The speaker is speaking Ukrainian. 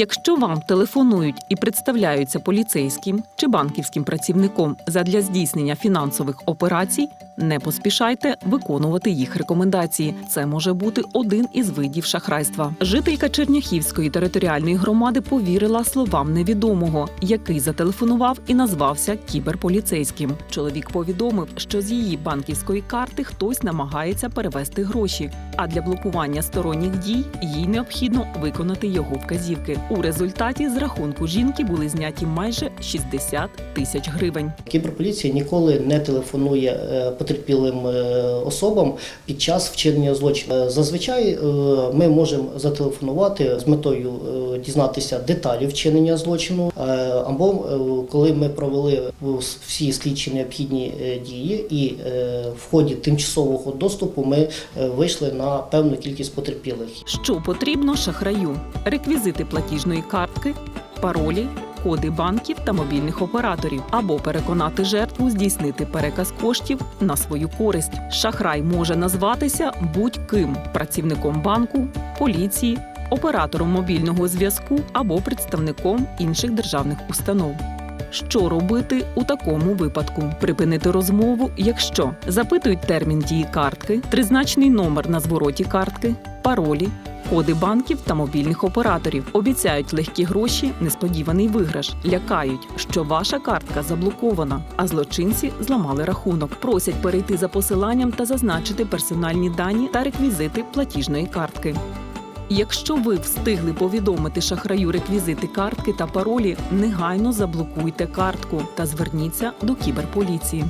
Якщо вам телефонують і представляються поліцейським чи банківським працівником задля здійснення фінансових операцій, не поспішайте виконувати їх рекомендації. Це може бути один із видів шахрайства. Жителька Черняхівської територіальної громади повірила словам невідомого, який зателефонував і назвався кіберполіцейським. Чоловік повідомив, що з її банківської карти хтось намагається перевести гроші. А для блокування сторонніх дій їй необхідно виконати його вказівки. У результаті з рахунку жінки були зняті майже 60 тисяч гривень. Кіберполіція ніколи не телефонує е, потерпілим е, особам під час вчинення злочину. Е, Зазвичай е, ми можемо зателефонувати з метою дізнатися деталі вчинення злочину, або коли ми провели всі слідчі необхідні дії, і в ході тимчасового доступу ми вийшли на певну кількість потерпілих. Що потрібно шахраю? Реквізити платіжної картки, паролі. Коди банків та мобільних операторів або переконати жертву здійснити переказ коштів на свою користь. Шахрай може назватися будь-ким працівником банку, поліції, оператором мобільного зв'язку або представником інших державних установ. Що робити у такому випадку? Припинити розмову, якщо запитують термін дії картки, тризначний номер на звороті картки, паролі, коди банків та мобільних операторів, обіцяють легкі гроші, несподіваний виграш, лякають, що ваша картка заблокована, а злочинці зламали рахунок. Просять перейти за посиланням та зазначити персональні дані та реквізити платіжної картки. Якщо ви встигли повідомити шахраю реквізити картки та паролі, негайно заблокуйте картку та зверніться до кіберполіції.